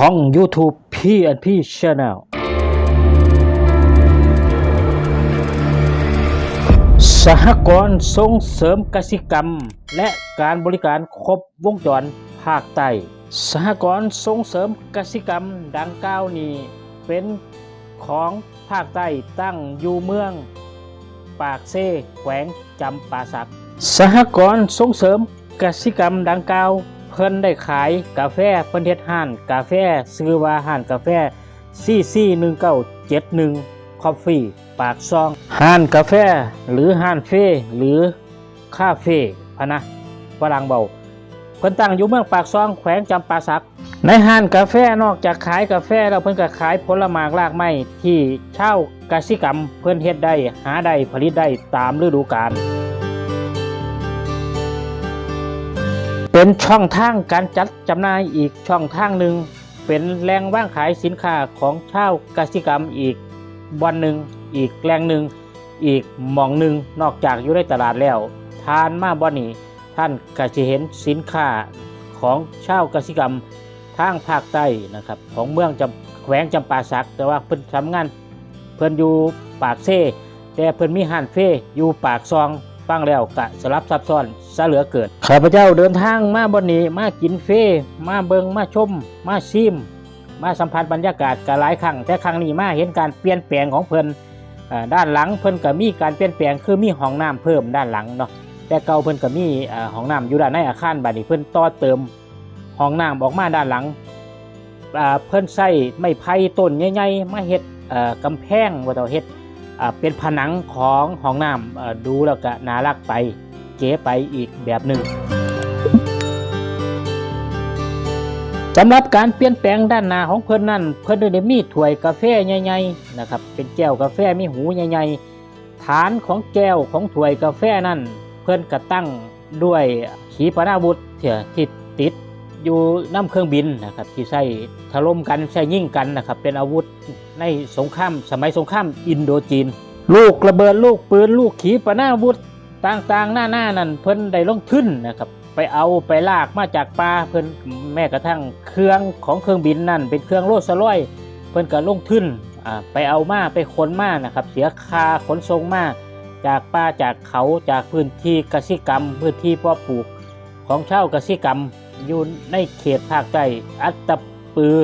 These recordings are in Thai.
ช่อง YouTube P&P Channel สหกรณ์ส่งเสริมกสิกรรม และการบริการครบวงจรภาคใต้สหกรณ์ส่งเสริมกสิกรรมดังกล่าวนี้ เป็นของภาคใต้ตั้งอยู่เมือง ปากเซ่แขวงจำปาสัก สหกรณ์ส่งเสริมกสิกรรมดังกล่าว เพิ่นได้ขายกาแฟเพิ่นเฮ็ดห้านกาแฟซื้อว่าห้านกาแฟ CC1971 Coffee ปากซองห้านกาแฟหรือห้านเฟ่หรือคาเฟ่พะนะฝรั่งเบาเพิ่นตั้งอยู่เมืองปากซองแขวงจำปาสัก ในห้านกาแฟนอกจากขายกาแฟแล้วเพิ่นก็ขายผลไม้รากไม้ที่เช่ากสิกรรมเพิ่นเฮ็ดได้หาได้ผลิตได้ตามฤดูกาล เป็นช่องทางการจัดจำหน่ายอีกช่องทางหนึ่ง เป็นแหล่งว่างขายสินค้าของชาวกสิกรรมอีกวันหนึ่งอีกแหล่งหนึ่งอีกหมองหนึ่งนอกจากอยู่ในตลาดแล้ว ทานมาบ่นี้ท่านก็จะเห็นสินค้าของชาวกสิกรรมทางภาคใต้นะครับของเมืองจำแขวงจำปาสัก แต่ว่าเพิ่นทำงานเพิ่นอยู่ปากเซ่แต่เพิ่นมีห้านเฟ่อยู่ปากซอง ฟังแล้วกะสลับซับซ้อนซะเหลือเกิดข้าพเจ้าเดินทางมาบนนี้มากินเฟ่มาเบิงมาชม มาซิม มาสัมผัสบรรยากาศกะหลายครั้งแต่ครั้งนี้มาเห็นการเปลี่ยนแปลงของเพิ่นด้านหลังเพิ่นก็มีการเปลี่ยนแปลงคือมีห้องน้ำเพิ่มด้านหลังเนาะแต่เก่าเพิ่นก็มีห้องน้ำอยู่ด้านในอาคารบัดนี้เพิ่นต่อเติมห้องน้ำออกมาด้านหลังเพิ่นใช้ไม้ไผ่ต้นใหญ่ๆมาเฮ็ดเอ่อกำแพงว่าต่อเฮ็ด เป็นผนังของห้องน้ำดูแล้วก็น่ารักไปเก๋ไปอีกแบบหนึ่งสำหรับการเปลี่ยนแปลงด้านหน้าของเพิ่อนนั่นเพิ่อนได้มีถ้วยกาแฟใหญ่ๆนะครับเป็นแก้วกาแฟมีหูใหญ่ๆฐานของแก้วของถ้วยกาแฟนั่น เพิ่อนก็ตั้งด้วยขีปนาวุธเถี่ยที่ติด อยู่น้ำเครื่องบินนะครับที่ใช้ถล่มกันใช้ยิ่งกันนะครับเป็นอาวุธในสงครามสมัยสงครามอินโดจีน ลูกระเบิดลูกปืนลูกขีปนาวุธต่างๆ หน้าหน้านั่นเพิ่นได้ลงทุนนะครับไปเอาไปลากมาจากป่าเพิ่นแม้กระทั่งเครื่องของเครื่องบินนั่น เป็นเครื่องโลดสลอยเพิ่นก็ลงทุนอ่าไปเอามาไปขนมานะครับเสียค่าขนส่งมาจากป่าจากเขาจากพื้นที่กสิกรรม พื้นที่เพาะปลูกของชาวกสิกรรม อยู่ในเขตภาคใต้อัตตปือ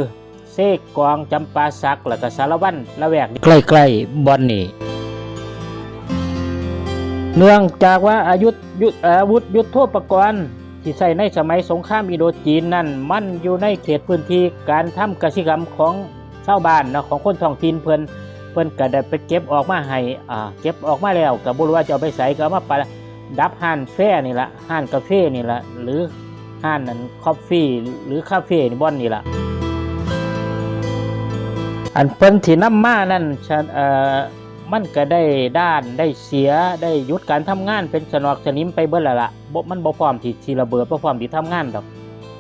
เซกกองจำปาสักแล้วก็สารวันละแวกใกล้ๆบอนนี่เนื่องจากว่าอายุยุอาวุธยุทโธปกรณ์ที่ใช้ในสมัยสงครามอิโดจีนนั่นมันอยู่ในเขตพื้นที่การทำกสิกรรมของชาวบ้านเนาะของคนท้องถิ่นเพิ่นเพิ่นก็ได้ไปเก็บออกมาให้อ่าเก็บออกมาแล้วก็บ่รู้ว่าจะเอาไปใส่ก็เอามาประดับห้านแฟ่นี่ละห้านกาแฟนี่ละหรือ ห้านนั้นคอฟฟี่หรือคาเฟ่นี่บ่อนนี่ละอันเพิ่นที่นำมานั่นฉันเอ่อมันก็ได้ด้านได้เสียได้หยุดการทำงานเป็นสนอกสนิมไปเบิดแล้วล่ะบ่มันบ่พร้อมที่สิระเบิดบ่พร้อมที่ทำงานดอก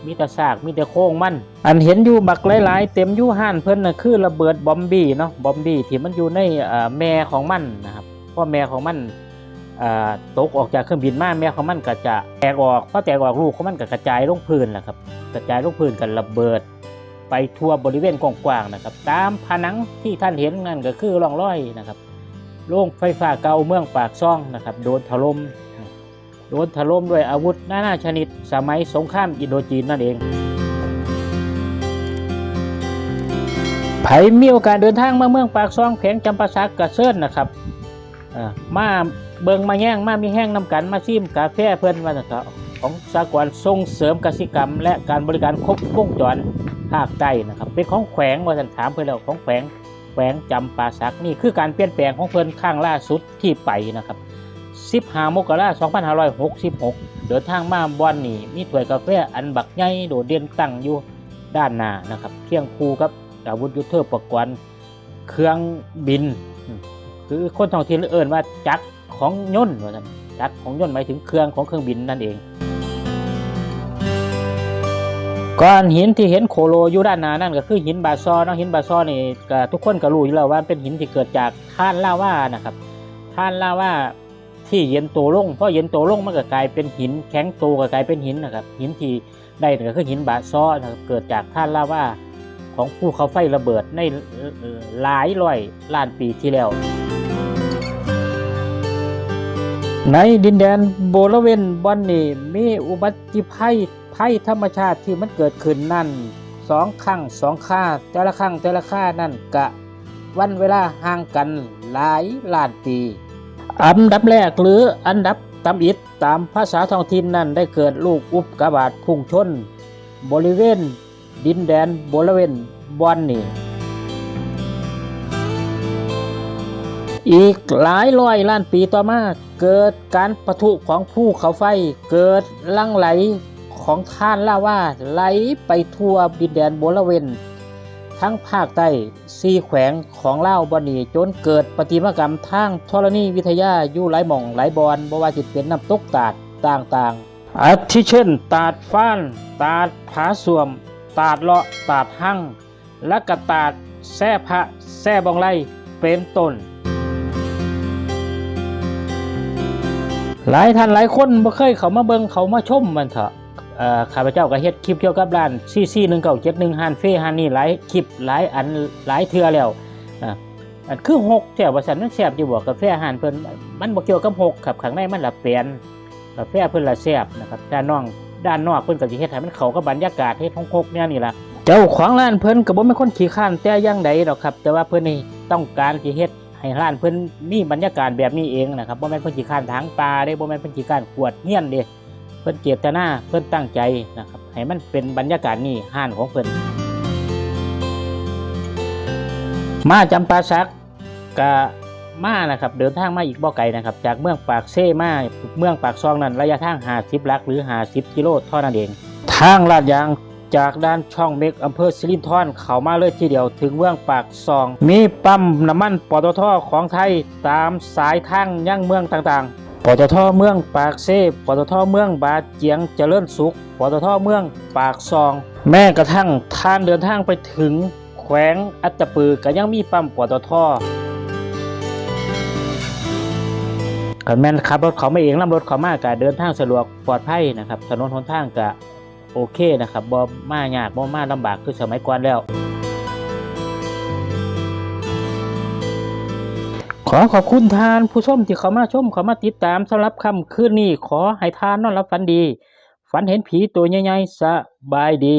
มีแต่ซากมีแต่โครงมัน อันเห็นอยู่บักหลายๆ เต็มอยู่ห้านเพิ่นน่ะคือระเบิดบอมบี้เนาะบอมบี้ที่มันอยู่ในเอ่อแม่ของมันนะครับเพราะแม่ของมัน ตกออกจากเครื่องบินมาแม่ของมันก็จะแตกออกพอแตกออกลูกของมันก็กระจายลงพื้นแหละครับกระจายลงพื้นกันระเบิด ไปทั่วบริเวณกว้างๆนะครับ ตามผนังที่ท่านเห็นนั่นก็คือร่องรอยนะครับโรงไฟฟ้าเก่าเมืองปากซ่องนะครับ โดนถล่มโดนถล่มด้วยอาวุธนานาชนิด สมัยสงครามอินโดจีนนั่นเองไผมีโอกาสเดินทางมาเมืองปากซ่องแขวงจำปาสักกระเซินนะครับ มาเบิงมาแย่งมามีแห้งนำกันมาซิมกาแฟเพื่อนว่านะครับของสากลส่งเสริมกสิกรรม และการบริการครบวงจรภาคใต้นะครับ เป็นของแขวงว่าสันถามเพื่อนแล้วของแขวงแขวงจำปาสักนี่คือการเปลี่ยนแปลงของเพื่อนข้างล่าสุดที่ไปนะครับ15มกราคม2566 เดินทางมาบอนนี่มีถ้วยกาแฟอันบักใหญ่โดดเด่นตั้งอยู่ด้านหน้านะครับเคียงคู่กับอาวุธยุทโธปกรณ์เครื่องบิน คือคนท้องถิ่นเอิ่นว่าจักรของยนต์ว่าซั่นจักรของยนต์หมายถึงเครื่องของเครื่องบินนั่นเองก้อนหินที่เห็นโคโลอยู่ด้านหน้านั่นก็คือหินบาซอเนาะหินบาซอนี่ก็ทุกคนก็รู้อยู่แล้วว่าเป็นหินที่เกิดจากท่านลาว่านะครับท่านลาว่าที่เย็นตัวลงเพราะเย็นตัวลงมันก็กลายเป็นหินแข็งตัวก็กลายเป็นหินนะครับหินที่ได้ก็คือหินบาซอนะครับเกิดจากท่านลาว่าของภูเขาไฟระเบิดในหลายร้อยล้านปีที่แล้ว ในดินแดนโบรเวนบอนนี่มีอุบัติภัยภัยธรรมชาติที่มันเกิดขึ้นนั่นสองครั้งสองค่าแต่ละครั้งแต่ละค่านั่นกะ วันเวลาห่างกันหลายล้านปี อันดับแรกหรืออันดับตำอิดตามภาษาท้องถิ่นนั่นได้เกิดลูกอุบกาบาตพุ่งชน บริเวณ ดินแดนบริเวณบอนนี่ อีกหลายร้อยล้านปีต่อมาเกิดการปะทุของภูเขาไฟ เกิดลังไหลของท่านล่าว่าไหลไปทั่วดินแดนบริเวณทั้งภาคใต้ซีแขวงของเล่าวบอนีจนเกิดปฏิมากรรมทางธรณีวิทยาอยู่หลายหม่องหลายบอนบ่ว่าสิเป็นน้ำตกตาดต่างๆอาทิเช่น ตาดฟ้าน ตาดผาสวม ตาดเลาะตาดหั่งและกระตาดแซ่พระแซ่บองไลเป็นต้น หลายท่านหลายคนบ่เคยเขามาเบิงเขามาชมมันเถอะข้าพเจ้าก็เฮ็ดคลิปเกี่ยวกับร้านซีซีหนึ่งเก้าเจ็ดหนึ่งฮันเฟ่ฮันนี่หลายคลิปหลายอันหลายเทื่อแล้วนะอันคือหกแถวว่าสันมันแซ่บอยู่บ่กกาแฟฮันเพิ่นมันบ่เกี่ยวกับหกครับข้างในมันละเปลี่ยนกาแฟเพิ่นละแซ่บนะครับด้านนอกด้านนอกเพิ่นก็สิเฮ็ดให้มันเข้ากับบรรยากาศเฮ็ดหกเนี่ยนี่ล่ะเจ้าของร้านเพิ่นก็บ่แม่นคนขี้ข้านแต่ย่างใดดอกครับ แต่ว่าเพิ่นนี่ต้องการสิเฮ็ด ให้ร้านเพิ่นมีบรรยากาศแบบนี้เองนะครับบ่แม่นเพิ่นขี้ข้านทางปลาเด้บ่แม่นเพิ่นขี้ข้านกวดเฮี้ยนเด้เพิ่นเจตนาเพิ่นตั้งใจนะครับให้มันเป็นบรรยากาศนี้ห้านของเพิ่นมาจำปาสักกะมานะครับเดินทางมาอีกบ่ไกลนะครับ จากเมืองปากเซ่มาเมืองปากซองนั้นระยะทาง50ลักหรือ50กิโลเท่านั้นเอง ทางลาดยาง จากด้านช่องเมกอำเภอสิรินธรเข้ามาเลยทีเดียวถึงเมืองปากซอง มีปั๊มน้ำมันปตทของไทยตามสายทางย่างเมืองต่างๆ ปตทเมืองปากเซปตทเมืองบาดเจียงเจริญสุข ปตทเมืองปากซอง แม้กระทั่งทางเดินทางไปถึงแขวงอัตตปือก็ยังมีปั๊มปตทกันแม่นขับรถเขาไมาเองนำรถเขามากะเดินทางสะดวกปลอดภัยนะครับถนนหนทางกะ โอเคนะครับบ่มายากบ่มาลำบากคือสมัยก่อนแล้ว ขอขอบคุณทานผู้ชมที่เขามาชมเขามาติดตามสำหรับคำคืนนี้ขอให้ทานนอนรับฝันดี ฝันเห็นผีตัวใหญ่ๆสบายดี